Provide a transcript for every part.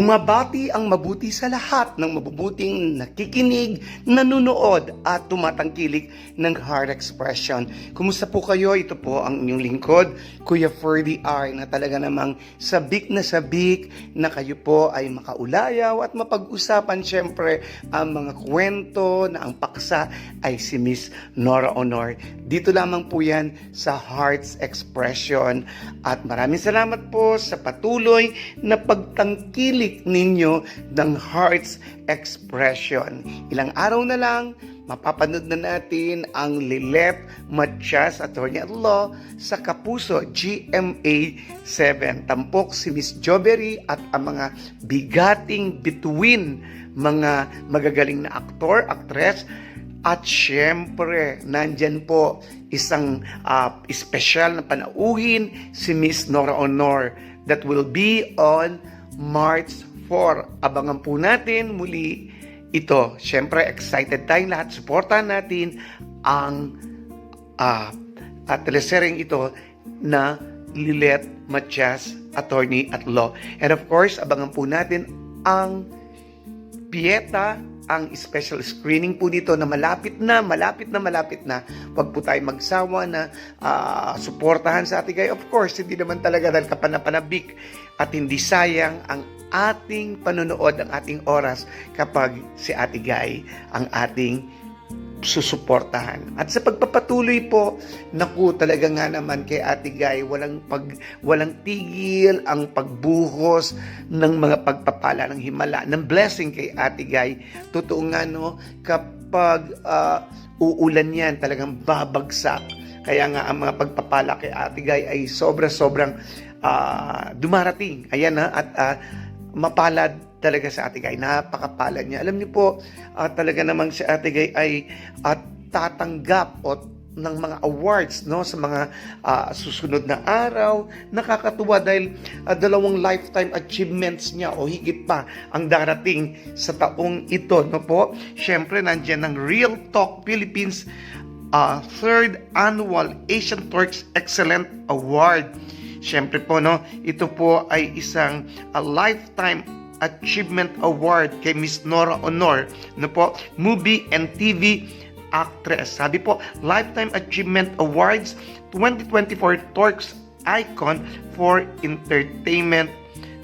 Bumabati ang mabuti sa lahat ng mabubuting nakikinig, nanonood at tumatangkilik ng heart expression. Kumusta po kayo? Ito po ang inyong lingkod, Kuya Ferdy R, na talaga namang sabik na sabik na kayo po ay makaulayaw at mapag-usapan syempre ang mga kwento na ang paksa ay si Miss Nora Honor. Dito lamang po yan sa Hearts Expression. At maraming salamat po sa patuloy na pagtangkilik ninyo ng Hearts Expression. Ilang araw na lang, mapapanood na natin ang Lilet Matias, Attorney at Law, sa Kapuso GMA 7. Tampok si Miss Jobery at ang mga bigating between mga magagaling na aktor, aktres, at syempre, nandyan po isang uh, espesyal na panauhin si Miss Nora Honor that will be on March 4. Abangan po natin muli ito. Syempre, excited tayong lahat. Supportahan natin ang uh, uh, telesereng ito na Lilet Matias, Attorney at Law. And of course, abangan po natin ang Pieta ang special screening po dito na malapit na, malapit na, malapit na. Huwag po tayo magsawa na uh, suportahan sa ating guy. Of course, hindi naman talaga dahil kapanapanabik at hindi sayang ang ating panonood, ang ating oras kapag si Ate Guy ang ating susuportahan. At sa pagpapatuloy po, naku talaga nga naman kay Ate Guy, walang pag walang tigil ang pagbuhos ng mga pagpapala ng himala, ng blessing kay Ate Guy. Totoo nga no, kapag uh, uulan yan, talagang babagsak. Kaya nga ang mga pagpapala kay Ate Guy ay sobra-sobrang uh, dumarating. Ayan na at uh, mapalad talaga sa Ate Gay. Napakapalad niya. Alam niyo po, uh, talaga namang si Ate Gay ay uh, tatanggap o ng mga awards no sa mga uh, susunod na araw nakakatuwa dahil uh, dalawang lifetime achievements niya o higit pa ang darating sa taong ito no po syempre nandiyan ang Real Talk Philippines uh, third annual Asian Turks Excellent Award syempre po no ito po ay isang a lifetime Achievement Award kay Miss Nora Honor no po? Movie and TV actress. Sabi po Lifetime Achievement Awards 2024 Torx Icon for Entertainment.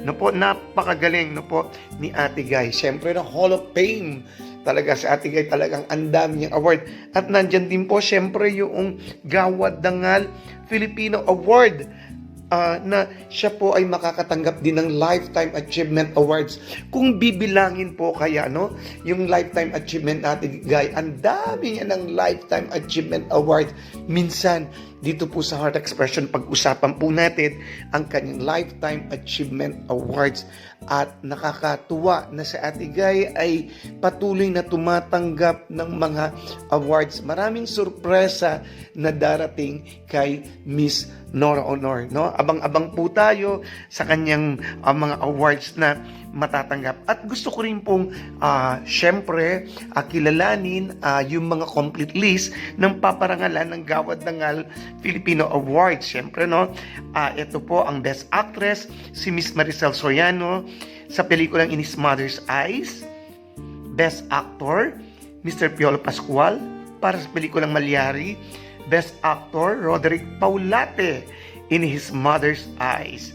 No po? Napakagaling no po ni Ate Guy. Syempre na Hall of Fame talaga si Ate Guy. Talagang ang dami niyang award. At nandyan din po syempre yung Gawad Dangal Filipino Award uh, na siya po ay makakatanggap din ng Lifetime Achievement Awards. Kung bibilangin po kaya, no, yung Lifetime Achievement natin, guy, ang dami niya ng Lifetime Achievement Awards. Minsan, dito po sa Heart Expression, pag-usapan po natin ang kanyang Lifetime Achievement Awards. At nakakatuwa na si Ate Guy ay patuloy na tumatanggap ng mga awards. Maraming sorpresa na darating kay Miss Nora Honor. No? Abang-abang po tayo sa kanyang uh, mga awards na matatanggap. At gusto ko rin pong uh, syempre uh, kilalanin uh, yung mga complete list ng paparangalan ng Gawad Dangal Filipino Awards. Syempre, no? Uh, ito po ang Best Actress, si Miss Maricel Soriano sa pelikulang In His Mother's Eyes. Best Actor, Mr. Piolo Pascual para sa pelikulang Malyari. Best Actor, Roderick Paulate in His Mother's Eyes.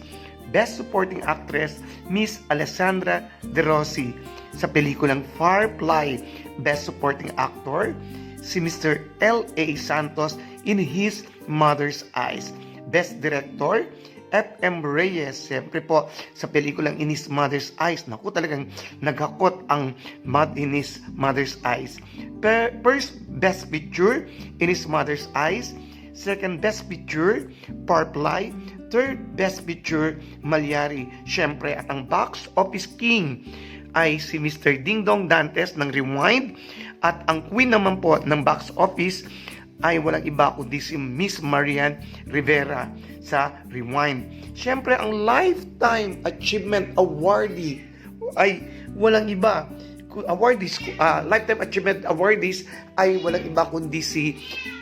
Best Supporting Actress, Miss Alessandra De Rossi sa pelikulang Firefly. Best Supporting Actor, si Mr. L.A. Santos in His Mother's Eyes. Best Director, F.M. Reyes, siyempre po sa pelikulang In His Mother's Eyes. Naku, talagang naghakot ang Mad in His Mother's Eyes. Per first Best Picture, In His Mother's Eyes. Second Best Picture, Parply. Third Best Picture, Malyari. Siyempre, at ang Box Office King ay si Mr. Ding Dong Dantes ng Rewind. At ang queen naman po ng box office ay walang iba kundi si Miss Marian Rivera sa Rewind. Siyempre, ang Lifetime Achievement Awardee ay walang iba awardees, uh, Lifetime Achievement Awardees ay walang iba kundi si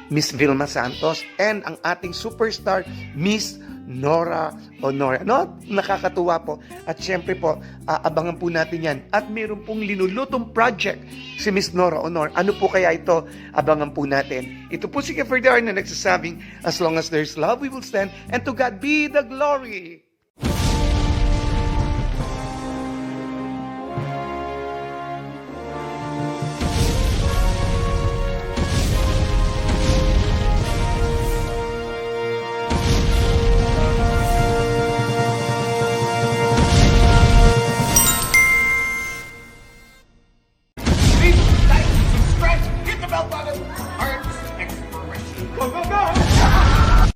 Miss Vilma Santos and ang ating superstar Miss Nora Honor. No? Nakakatuwa po. At syempre po, aabangan po natin yan. At meron pong linulutong project si Miss Nora Honor. Ano po kaya ito? Abangan po natin. Ito po si Keferdar na nagsasabing, as long as there's love, we will stand. And to God be the glory.